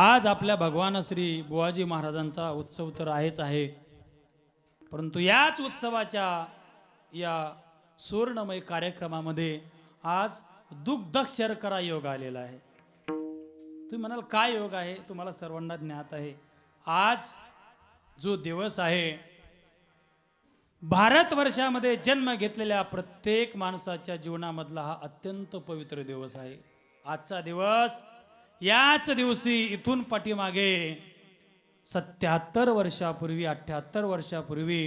आज आपल्या भगवान श्री बुवाजी महाराजांचा उत्सव तर आहेच आहे. परंतु याच उत्सवाच्या या सुवर्णमय कार्यक्रमामध्ये आज दुग्ध शर्करा योग आलेला आहे. तुम्ही म्हणाल काय योग आहे? तुम्हाला सर्वांना ज्ञात आहे. आज जो दिवस आहे भारतवर्षामध्ये जन्म घेतलेल्या प्रत्येक माणसाच्या जीवनामधला हा अत्यंत पवित्र दिवस आहे. आजचा दिवस याच दिवशी इथून पाठीमागे सत्याहत्तर वर्षापूर्वी अठ्ठ्याहत्तर वर्षापूर्वी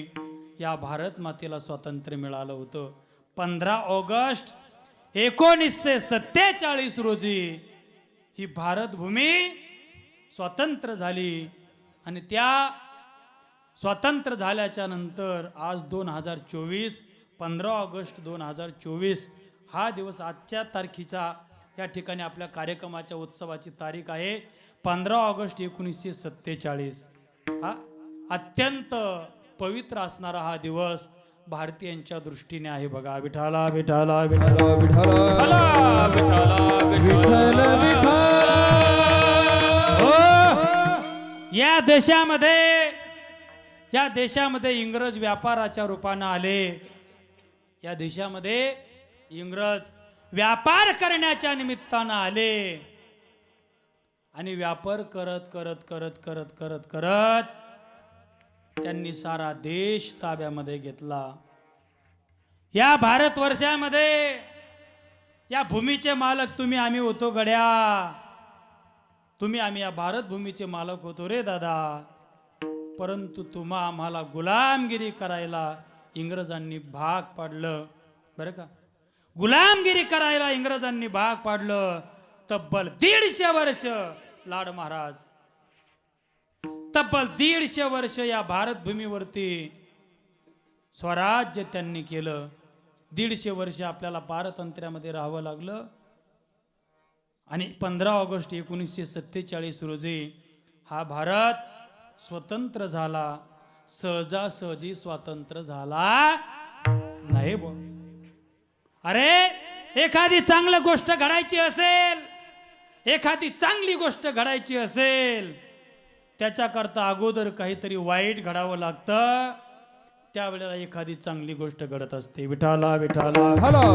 या भारत मातेला स्वातंत्र्य मिळालं होतं. पंधरा ऑगस्ट एकोणीसशे सत्तेचाळीस रोजी ही भारतभूमी स्वतंत्र झाली आणि त्या स्वतंत्र झाल्याच्यानंतर आज दोन हजार चोवीस पंधरा ऑगस्ट दोन हजार चोवीस हा दिवस आजच्या तारखेचा या ठिकाणी आपल्या कार्यक्रमाच्या उत्सवाची तारीख आहे पंधरा ऑगस्ट एकोणीसशे सत्तेचाळीस. हा अत्यंत पवित्र असणारा हा दिवस भारतीयांच्या दृष्टीने आहे बघा. विठाला विठाला विठाला विठ्ठल. हो. या देशामध्ये या देशामध्ये इंग्रज व्यापाराच्या रूपानं आले. या देशामध्ये इंग्रज व्यापार करण्याच्या निमित्तानं आले. आणि व्यापार करत करत करत करत करत करत त्यांनी सारा देश ताब्यामध्ये घेतला. या भारतवर्षामध्ये या भूमीचे मालक तुम्ही आम्ही होतो गड्या. तुम्ही आम्ही या भारत भूमीचे मालक होतो रे दादा. परंतु तुम्हा आम्हाला गुलामगिरी करायला इंग्रजांनी भाग पाडलं. बरं का? गुलामगिरी करायला इंग्रजांनी भाग पाडलं. तब्बल दीडशे वर्ष लाड महाराज. तब्बल दीडशे वर्ष या भारत भूमीवरती स्वराज्य त्यांनी केलं. दीडशे वर्ष आपल्याला पारतंत्र्यामध्ये राहावं लागलं. आणि पंधरा ऑगस्ट एकोणीसशे सत्तेचाळीस रोजी हा भारत स्वतंत्र झाला. सहजासहजी स्वातंत्र्य झाला. नाही बोल अरे एखादी चांगली गोष्ट घडायची असेल एखादी चांगली गोष्ट घडायची असेल त्याच्याकरता अगोदर काहीतरी वाईट घडावं लागतं त्यावेळेला एखादी चांगली गोष्ट घडत असते. विठाला विठाला हला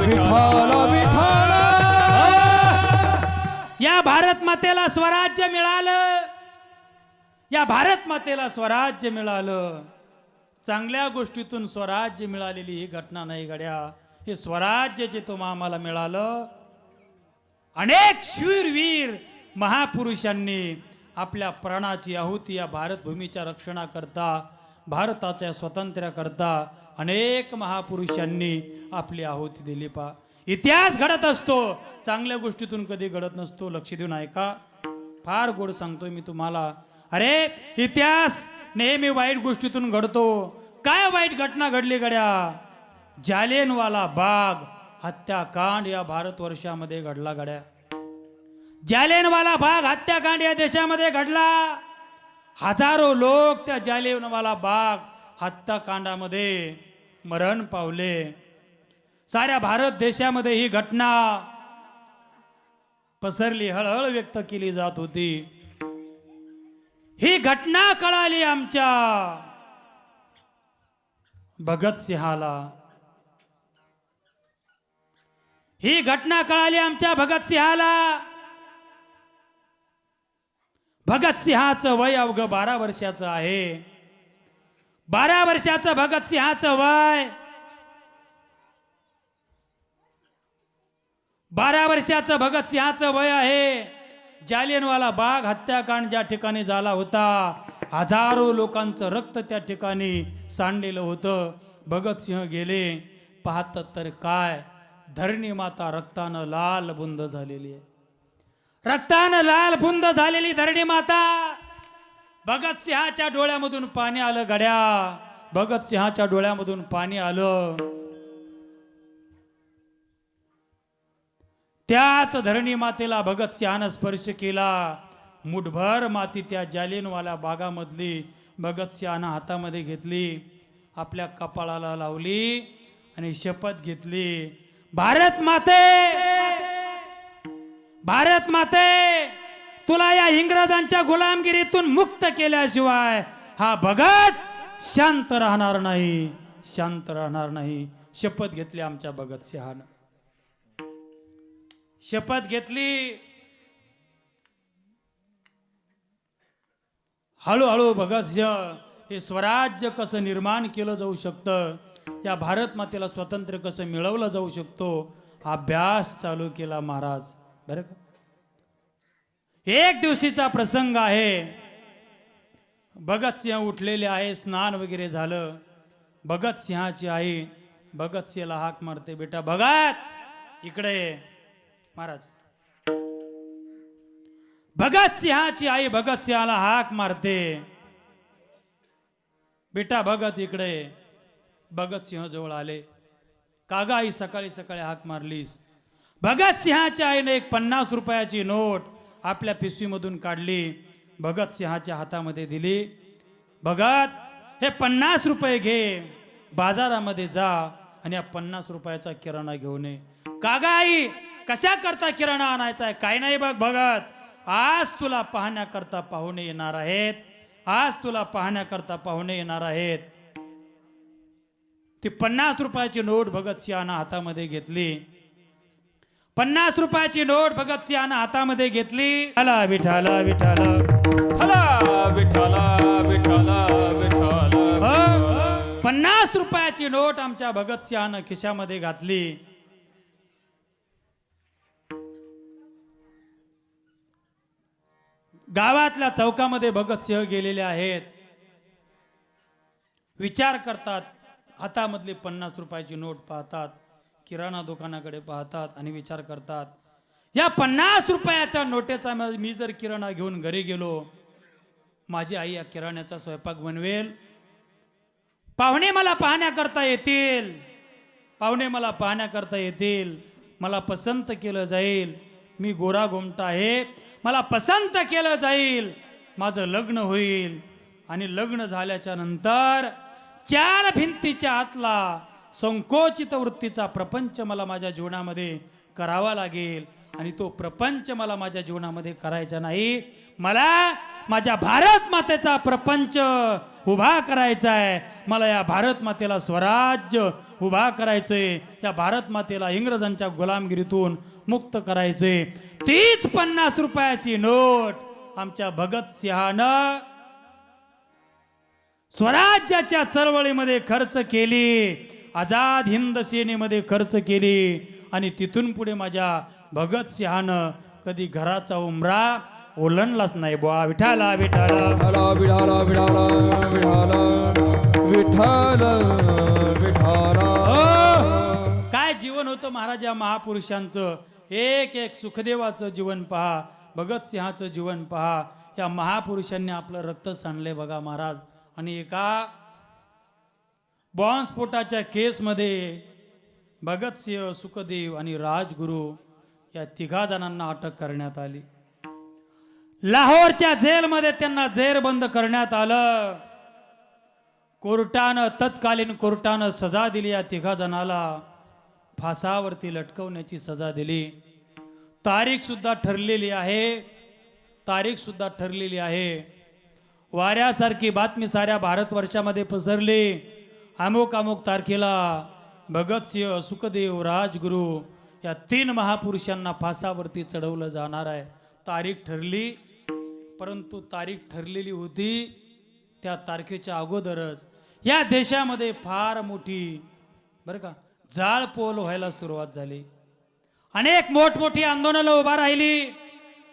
विठ्ठल. विठ्ठल. या भारत मातेला स्वराज्य मिळालं. या भारत मातेला स्वराज्य मिळालं. चांगल्या गोष्टीतून स्वराज्य मिळालेली ही घटना नाही गड्या हे स्वराज्य जे तुम्हा आम्हाला मिळालं अनेक शूरवीर महापुरुषांनी आपल्या प्राणाची आहुती या भारतभूमीच्या रक्षणाकरता भारताच्या स्वातंत्र्याकरता अनेक महापुरुषांनी आपली आहुती दिली पा. इतिहास घडत असतो चांगल्या गोष्टीतून कधी घडत नसतो लक्ष देऊन ऐका फार गोड सांगतोय मी तुम्हाला. अरे इतिहास नेहमी वाईट गोष्टीतून घडतो. काय वाईट घटना घडली गड्या? जालेनवाला बाग हत्याकांड या भारतवर्षामध्ये घडला गड्या. जालेनवाला बाग हत्याकांड या देशामध्ये घडला. हजारो लोक त्या जालेनवाला बाग हत्याकांडामध्ये मरण पावले. साऱ्या भारत देशामध्ये ही घटना पसरली हळहळ व्यक्त केली जात होती. ही घटना कळाली आमच्या. भगतसिंहाला ही घटना कळाली आमच्या भगतसिंहाला भगतसिंहाचं वय अवघ बारा वर्षाचं आहे. बारा वर्षाचं भगतसिंहाचं वय. बारा वर्षाचं भगतसिंहाचं वय आहे. जालियनवाला बाग हत्याकांड ज्या ठिकाणी झाला होता हजारो लोकांचं रक्त त्या ठिकाणी सांडलेलं होतं. भगतसिंह गेले पाहतात तर काय? धरणी माता रक्तानं लाल बुंद झालेली आहे. रक्तानं लाल बुंद झालेली धरणी माता! भगतसिंहाच्या डोळ्यामधून पाणी आलं गड्या! भगतसिंहाच्या डोळ्यामधून पाणी आलं. त्याच धरणी मातेला भगतसिंहानं स्पर्श केला. मुठभर माती त्या जालिनवाल्या बागामधली भगतसिंहानं हातामध्ये घेतली. आपल्या कपाळाला लावली आणि शपथ घेतली. भारत माते! भारत माते! तुला या इंग्रजांच्या गुलामगिरीतून मुक्त केल्याशिवाय हा भगत शांत राहणार नाही. शांत राहणार नाही. शपथ घेतली आमच्या भगत सिंहानं शपथ घेतली. हळूहळू भगत सिंह हे स्वराज्य कसं निर्माण केलं जाऊ शकतं? या भारत मातेला स्वातंत्र्य कसं मिळवलं जाऊ शकतो? अभ्यास चालू केला महाराज. बरं का? एक दिवशीचा प्रसंग आहे. भगतसिंह उठलेले आहे स्नान वगैरे झालं. भगतसिंहाची आई भगतसिंहला हाक मारते बेटा भगत इकडे महाराज. भगतसिंहाची आई भगतसिंहाला हाक मारते. बेटा भगत इकडे. भगतसिंह जवळ आले. कागा आई सकाळी सकाळी हाक मारलीस. भगतसिंहाच्या आईने एक पन्नास रुपयाची नोट आपल्या पिशवीमधून काढली. भगतसिंहाच्या हातामध्ये दिली. भगत हे पन्नास रुपये घे. बाजारामध्ये जा आणि या पन्नास रुपयाचा किराणा घेऊन ये. कागा आई कशा करता किराणा आणायचा आहे? काय नाही बघ भगत. आज तुला पाहण्याकरता पाहुणे येणार आहेत. आज तुला पाहण्याकरता पाहुणे येणार आहेत. ती पन्नास रुपयाची नोट भगतसिंहानं हातामध्ये घेतली. पन्नास रुपयाची नोट भगतसिंहानं हातामध्ये घेतली. आला विठाला विठाला हला विठाला विठाला विठाला पन्नास रुपयाची नोट आमच्या भगतसिंहानं खिशामध्ये घातली. गावातल्या चौकामध्ये भगतसिंह गेलेले आहेत. विचार करतात हातामधली पन्नास रुपयाची नोट पाहतात किराणा दुकानाकडे पाहतात आणि विचार करतात या पन्नास रुपयाच्या नोटेचा मी जर किराणा घेऊन घरी गेलो माझी आई या किराण्याचा स्वयंपाक बनवेल? पाहुणे मला पाहण्याकरता येतील. पाहुणे मला पाहण्याकरता येतील. मला पसंत केलं जाईल. मी गोरा गोमटा आहे. मला पसंत केलं जाईल. माझं लग्न होईल. आणि लग्न झाल्याच्यानंतर चार भिंतीच्या आतला संकोचित वृत्तीचा प्रपंच मला माझ्या जीवनामध्ये करावा लागेल. आणि तो प्रपंच मला माझ्या जीवनामध्ये करायचा नाही. मला माझ्या भारत मातेचा प्रपंच उभा करायचा आहे. मला या भारत मातेला स्वराज्य उभा करायचंय. या भारत मातेला इंग्रजांच्या गुलामगिरीतून मुक्त करायचंय तीच पन्नास रुपयाची नोट आमच्या भगत सिंहानं स्वराज्याच्या चळवळीमध्ये खर्च केली आझाद हिंद सेनेमध्ये खर्च केली आणि तिथून पुढे माझ्या भगतसिंहानं कधी घराचा उमरा ओलांडलाच नाही बुवा. विठाला विठाला विठाला विठाला विठाला विठाला जीवन होतं महाराज या महापुरुषांचं. एक एक सुखदेवाचं जीवन पहा भगतसिंहाचं जीवन पहा. या महापुरुषांनी आपलं रक्त सांडले बघा महाराज. आणि एका बॉम्बस्फोटाच्या केसमध्ये भगतसिंह सुखदेव आणि राजगुरू या तिघा जणांना अटक करण्यात आली. लाहोरच्या जेलमध्ये त्यांना जेरबंद करण्यात आलं. कोर्टानं तत्कालीन कोर्टानं सजा दिली या तिघा जणाला. फासावरती लटकवण्याची सजा दिली. तारीखसुद्धा ठरलेली आहे. तारीखसुद्धा ठरलेली आहे. वाऱ्यासारखी बातमी साऱ्या भारतवर्षामध्ये पसरली. अमुक अमुक तारखेला भगतसिंह सुखदेव राजगुरू या तीन महापुरुषांना फासावरती चढवलं जाणार आहे. तारीख ठरली परंतु तारीख ठरलेली होती त्या तारखेच्या अगोदरच. या देशामध्ये फार मोठी बरं का जाळपोल व्हायला सुरुवात झाली. अनेक मोठमोठी आंदोलनं उभा राहिली.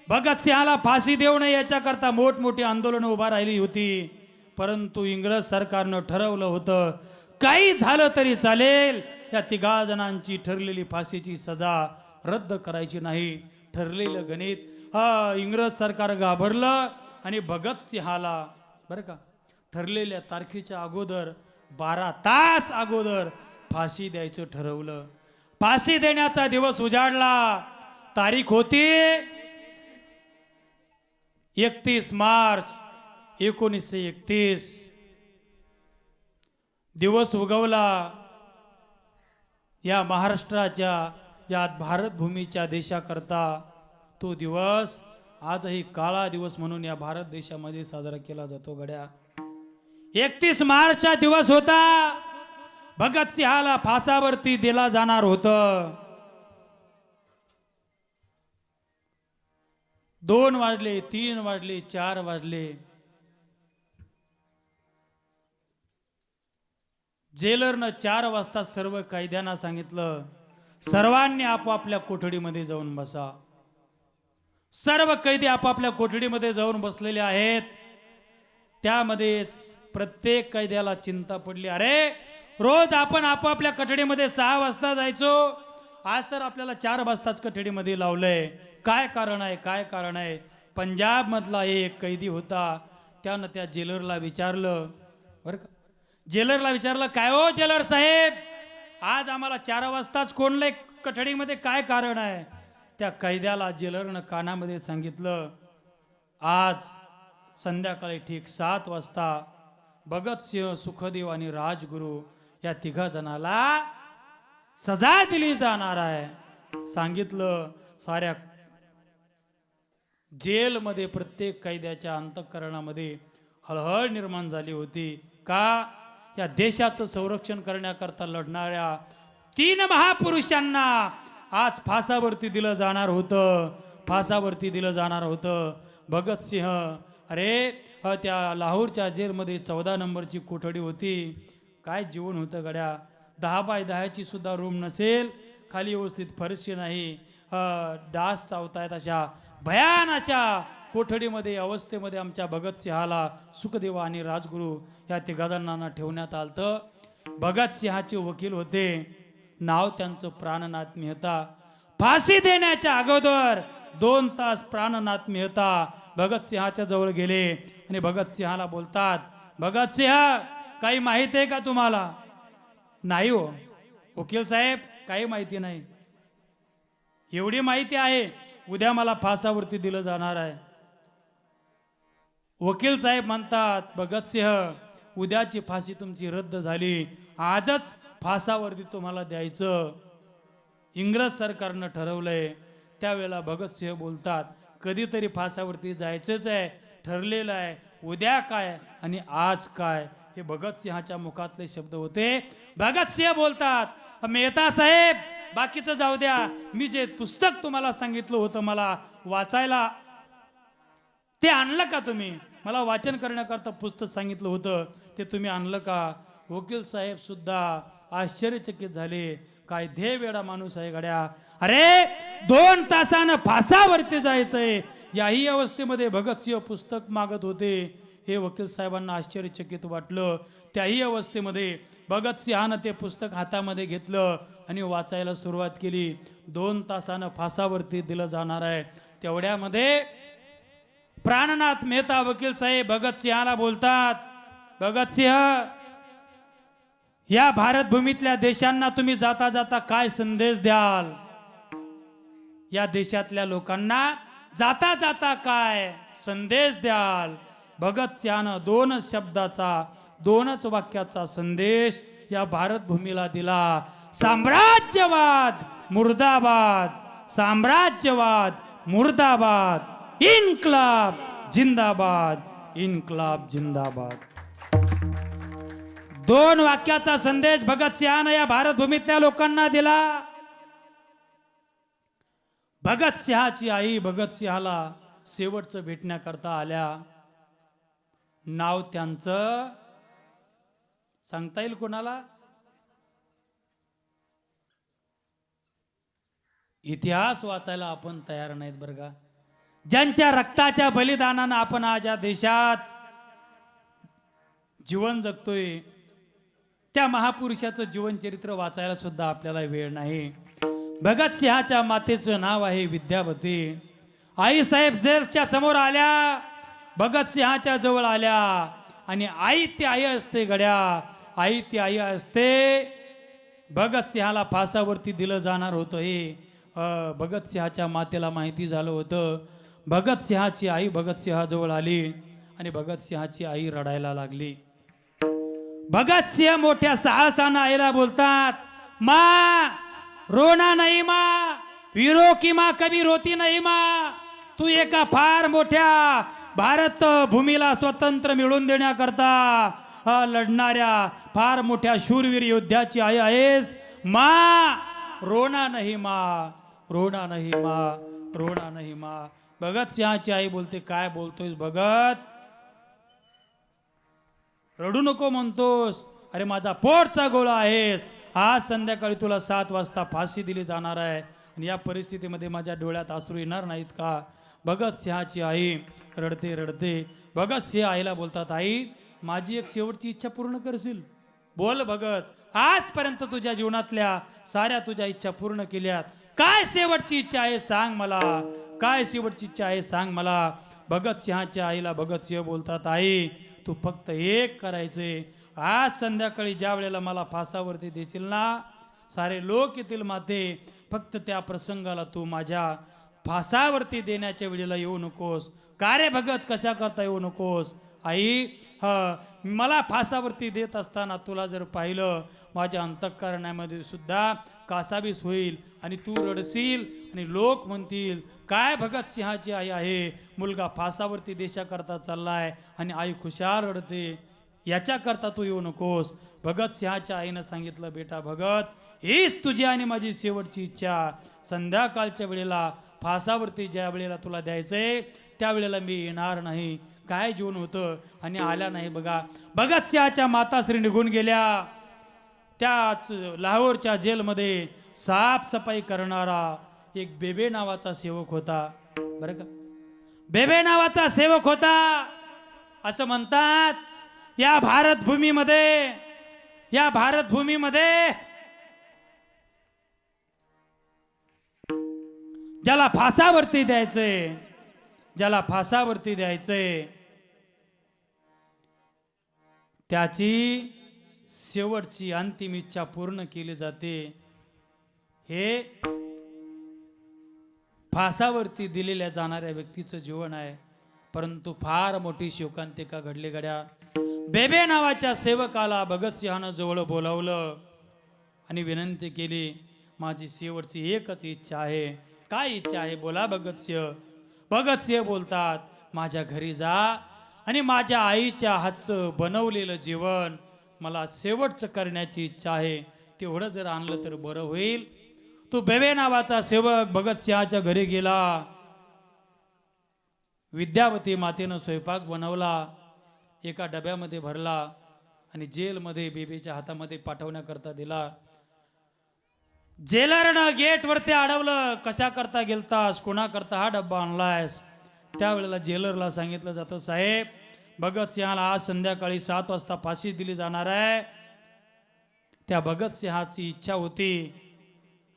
भगतसिंहाला फाशी देऊ नये याच्याकरता मोठमोठी आंदोलनं उभा राहिली होती. परंतु इंग्रज सरकारनं ठरवलं होतं काही झालं तरी चालेल. या तिघा जणांची ठरलेली फाशीची सजा रद्द करायची नाही. ठरलेलं गणित हा इंग्रज सरकार घाबरलं आणि भगतसिंहाला बरं का ठरलेल्या तारखेच्या अगोदर बारा तास अगोदर फाशी द्यायचं ठरवलं. फाशी देण्याचा दिवस उजाडला. तारीख होती एकतीस मार्च एकोणीसशे एकतीस. दिवस उगवला. या महाराष्ट्राच्या या भारत भूमीच्या देशाकरता तो दिवस आजही काळा दिवस म्हणून या भारत देशामध्ये साजरा केला जातो गड्या. एकतीस मार्चचा दिवस होता. भगतसिंहाला फासावरती दिला जाणार होतं. दोन वाजले तीन वाजले चार वाजले. जेलरनं चार वाजता सर्व कैद्यांना सांगितलं सर्वांनी आपापल्या कोठडीमध्ये जाऊन बसा. सर्व कैदी आपापल्या कोठडीमध्ये जाऊन बसलेले आहेत. त्यामध्येच प्रत्येक कैद्याला चिंता पडली. अरे रोज आपण आपापल्या कठडीमध्ये सहा वाजता जायचो. आज तर आपल्याला चार वाजताच कठडीमध्ये लावलंय. काय कारण आहे? काय कारण आहे? पंजाबमधला एक कैदी होता. त्यानं त्या जेलरला विचारलं. बरं का? जेलरला विचारलं काय हो जेलर साहेब? आज आम्हाला चार वाजताच कोणलंय कठडीमध्ये काय कारण आहे? त्या कैद्याला जेलरनं कानामध्ये सांगितलं आज संध्याकाळी ठीक सात वाजता भगतसिंह सुखदेव आणि राजगुरू या तिघा जणाला सजा दिली जाणार आहे. सांगितलं साऱ्या जेलमध्ये प्रत्येक कैद्याच्या अंतःकरणामध्ये हळहळ निर्माण झाली होती. का? या देशाचं संरक्षण करण्याकरता लढणाऱ्या तीन महापुरुषांना आज फासावरती दिलं जाणार होतं. फासावरती दिलं जाणार होतं. भगतसिंह अरे त्या लाहोरच्या जेलमध्ये चौदा नंबरची कोठडी होती. काय जीवन होतं गड्या? दहा बाय दहाची सुद्धा रूम नसेल खाली व्यवस्थित फरशी नाही. डास चावतायत अशा भयान अशा कोठडीमध्ये अवस्थेमध्ये आमच्या भगतसिंहाला सुखदेव आणि राजगुरू या तिघांना ठेवण्यात आलं भगतसिंहाचे वकील होते. नाव त्यांचं प्राणनाथ मेहता. फाशी देण्याच्या अगोदर दोन तास प्राणनाथ मेहता भगतसिंहाच्या जवळ गेले आणि भगतसिंहाला बोलतात भगतसिंह काही माहिती आहे का तुम्हाला? नाही हो. वकील साहेब काही माहिती नाही. एवढी माहिती आहे उद्या मला फासावरती दिलं जाणार आहे. वकील साहेब म्हणतात भगतसिंह उद्याची फाशी तुमची रद्द झाली. आजच फासावरती तुम्हाला द्यायचं. इंग्रज सरकारनं ठरवलंय. त्यावेळेला भगतसिंह बोलतात कधीतरी फासावरती जायचंच आहे ठरलेलं आहे. उद्या काय आणि आज काय? हे भगतसिंहाच्या मुखातले शब्द होते. भगतसिंह बोलतात मेहता साहेब बाकीचं जाऊ द्या. मी जे पुस्तक तुम्हाला सांगितलं होतं मला वाचायला ते आणलं का तुम्ही? मला वाचन करण्याकरता पुस्तक सांगितलं होतं. ते तुम्ही आणलं का? वकील साहेब सुद्धा आश्चर्यचकित झाले. काय ध्येय वेडा माणूस आहे गड्या अरे दोन तासानं फासावरती जायचंय. याही अवस्थेमध्ये भगतसिंह पुस्तक मागत होते. हे वकील साहेबांना आश्चर्यचकित वाटलं. त्याही अवस्थेमध्ये भगतसिंहानं ते पुस्तक हातामध्ये घेतलं आणि वाचायला सुरुवात केली. दोन तासानं फासावरती दिलं जाणार आहे. तेवढ्यामध्ये प्राणनाथ मेहता वकील साहेब भगतसिंहाला बोलतात भगतसिंह या भारतभूमीतल्या देशांना तुम्ही जाता जाता काय संदेश द्याल? या देशातल्या लोकांना जाता जाता काय संदेश द्याल? भगतस्यानं दोनच शब्दाचा दोनच वाक्याचा संदेश या भारतभूमीला दिला. साम्राज्यवाद मुर्दाबाद. साम्राज्यवाद मुर्दाबाद. इन्क्लाब जिंदाबाद. इन्कलाब जिंदाबाद. दोन वाक्याचा संदेश भगतसिंहानं या भारतभूमीतल्या लोकांना दिला. भगतसिंहाची आई भगतसिंहाला शेवटचं भेटण्याकरता आल्या. नाव त्यांचं सांगता येईल कोणाला? इतिहास वाचायला आपण तयार नाहीत बरं का? ज्यांच्या रक्ताच्या बलिदानानं आपण आज या देशात जीवन जगतोय त्या महापुरुषाचं जीवनचरित्र वाचायला सुद्धा आपल्याला वेळ नाही. भगतसिंहाच्या मातेचं नाव आहे विद्यावती आई साहेब जेलच्या समोर आल्या. भगतसिंहाच्या जवळ आल्या. आणि आई ती आई असते गड्या. आई ती आई असते. भगतसिंहाला फासावरती दिलं जाणार होतं हे. भगतसिंहाच्या मातेला माहिती झालं होतं. भगतसिंहाची आई भगतसिंहाजवळ आली. आणि भगतसिंहाची आई रडायला लागली. भगतसिंह मोठ्या साहसानं आईला बोलतात मा रोना नाही मा. विरो की मा कभी रोती नाही मा. तू एका फार मोठ्या भारत भूमीला स्वतंत्र मिळवून देण्याकरता लढणाऱ्या फार मोठ्या शूरवीर योद्ध्याची आई आहेस. मा रोणा नाही मा रोणा नाही मा रोणा नाही मा. भगत सिंहाची आई बोलते काय बोलतोयस भगत? रडू नको म्हणतोस. अरे माझा पोटचा गोळा आहेस. आज संध्याकाळी तुला सात वाजता फाशी दिली जाणार आहे. आणि या परिस्थितीमध्ये माझ्या डोळ्यात आसरू येणार नाहीत का? भगत सिंहाची आई रडते रडते. भगत सिंह आईला बोलतात आई माझी एक शेवटची इच्छा पूर्ण करशील. बोल भगत आजपर्यंत तुझ्या जीवनातल्या साऱ्या तुझ्या इच्छा पूर्ण केल्यात. काय शेवटची इच्छा आहे सांग मला. काय शेवटची इच्छा आहे सांग मला. भगत सिंहाच्या आईला भगत सिंह बोलतात आई तू फक्त एक करायचे. आज संध्याकाळी ज्या वेळेला मला फासावरती देशील ना सारे लोक येतील माते फक्त त्या प्रसंगाला तू माझ्या फासावरती देण्याच्या वेळेला येऊ नकोस. का रे भगत कशा करता येऊ नकोस? आई ह मला फासावरती देत असताना तुला जर पाहिलं माझ्या अंतःकरणामध्ये सुद्धा कासावीस होईल आणि तू रडशील आणि लोक म्हणतील काय भगत सिंहाची आई आहे? मुलगा फासावरती देशाकरता चाललाय आणि आई खुशाल रडते. याच्याकरता तू येऊ नकोस. भगत सिंहाच्या आईनं सांगितलं बेटा भगत हीच तुझी आणि माझी शेवटची इच्छा. संध्याकाळच्या वेळेला फासावरती ज्या वेळेला तुला आहे त्यावेळेला मी येणार नाही. काय जीवन होतं? आणि आल्या नाही बघा. भगत सिंहाच्या माताश्री निघून गेल्या. त्याच लाहोरच्या जेलमध्ये साफसफाई करणारा एक बेबे नावाचा सेवक होता. बरं का? बेबे नावाचा सेवक होता. असं म्हणतात या भारतभूमीमध्ये या भारतभूमीमध्ये ज्याला फासावरती द्यायचंय ज्याला फासावरती द्यायचंय त्याची शेवटची अंतिम इच्छा पूर्ण केली जाते. हे फासावरती दिलेल्या जाणाऱ्या व्यक्तीचं जीवन आहे. परंतु फार मोठी शोकांतिका घडली गड्या. बेबे नावाच्या सेवकाला भगतसिंहानं जवळ बोलावलं आणि विनंती केली माझी शेवटची एकच इच्छा आहे काय इच्छा आहे? बोला भगतसिंह भगतसिंह बोलतात माझ्या घरी जा आणि माझ्या आईच्या हातचं बनवलेलं जेवण मला शेवटचं करण्याची इच्छा आहे. तेवढं जर आणलं तर बरं होईल. तो बेबे नावाचा सेवक भगतसिंहाच्या घरी गेला. विद्यावती मातेनं स्वयंपाक बनवला एका डब्यामध्ये भरला आणि जेलमध्ये बेबीच्या हातामध्ये पाठवण्याकरता दिला. जेलरनं गेटवरती अडवलं. कशा करता गेलतास? कोणाकरता हा डब्बा आणलायस? त्यावेळेला जेलरला सांगितलं जातं साहेब भगतसिंहाला आज संध्याकाळी सात वाजता फाशी दिली जाणार आहे. त्या भगतसिंहाची इच्छा होती.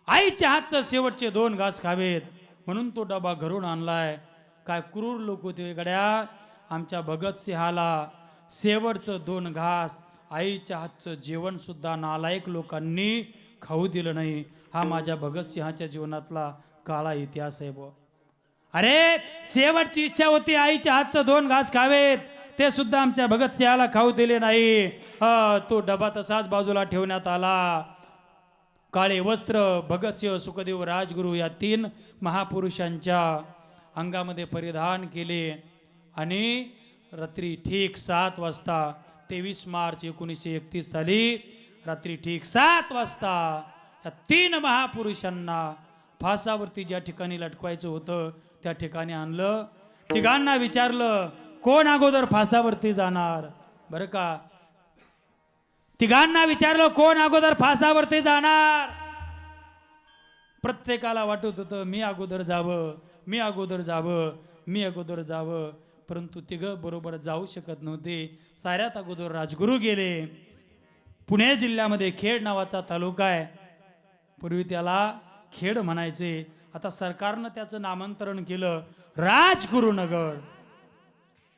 आईच्या हातचं शेवटचे दोन घास खावेत. म्हणून तो डबा घरून आणलाय. काय क्रूर लोक होते गड्या? आमच्या भगतसिंहाला शेवटचं दोन घास आईच्या हातचं जेवण सुद्धा नालायक लोकांनी खाऊ दिलं नाही. हा माझ्या भगतसिंहाच्या जीवनातला काळा इतिहास आहे ब अरे शेवटची इच्छा होती आईच्या हातचं दोन घास खावेत. ते सुद्धा आमच्या भगतसिंहाला खाऊ दिले नाही. तो डबा तसाच बाजूला ठेवण्यात आला. काळे वस्त्र भगतसिंह सुखदेव राजगुरू या तीन महापुरुषांच्या अंगामध्ये परिधान केले. आणि रात्री ठीक सात वाजता तेवीस मार्च एकोणीसशे एकतीस साली रात्री ठीक सात वाजता या तीन महापुरुषांना फासावरती ज्या ठिकाणी लटकवायचं होतं त्या ठिकाणी आणलं. तिघांना विचारलं कोण अगोदर फासावरती जाणार? बरं का? तिघांना विचारलं कोण अगोदर फासावरती जाणार? प्रत्येकाला वाटत होतं मी अगोदर जावं मी अगोदर जावं मी अगोदर जावं. परंतु तिघ बरोबर जाऊ शकत नव्हते. साऱ्यात अगोदर राजगुरू गेले. पुणे जिल्ह्यामध्ये खेड नावाचा तालुका आहे. पूर्वी त्याला खेड म्हणायचे. आता सरकारनं त्याचं नामांतरण केलं. राजगुरुनगर.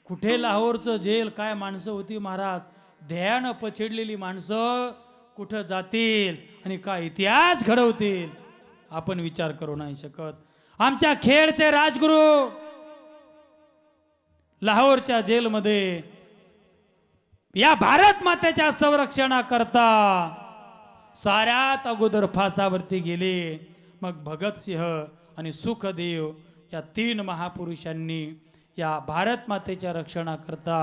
कुठे लाहोरचं जेल काय माणसं होती महाराज? ध्यान पछेडलेली माणसं कुठं जातील? आणि काय इतिहास घडवतील? आपण विचार करू नाही शकत. आमच्या खेळचे राजगुरू लाहोरच्या जेलमध्ये या भारत मातेच्या संरक्षणाकरता साऱ्यात अगोदर फासावरती गेले. मग भगतसिंह आणि सुखदेव या तीन महापुरुषांनी या भारत मातेच्या रक्षणाकरता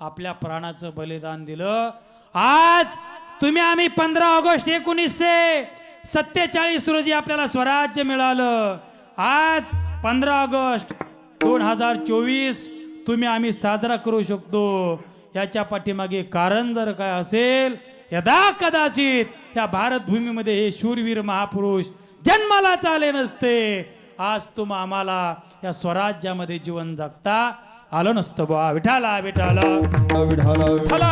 आपल्या प्राणाचं बलिदान दिलं. आज तुम्ही आम्ही पंधरा ऑगस्ट एकोणीसशे सत्तेचाळीस रोजी आपल्याला स्वराज्य मिळालं. आज पंधरा ऑगस्ट दोन हजार चोवीस तुम्ही आम्ही साजरा करू शकतो. याच्या पाठीमागे कारण जर काय असेल यदा कदाचित या भारत भूमीमध्ये हे शूरवीर महापुरुष जन्मालाच आले नसते आज तुम आम्हाला या स्वराज्यामध्ये जीवन जगता आलं नसतं बा विठाला विठाला. विठाला विठाला.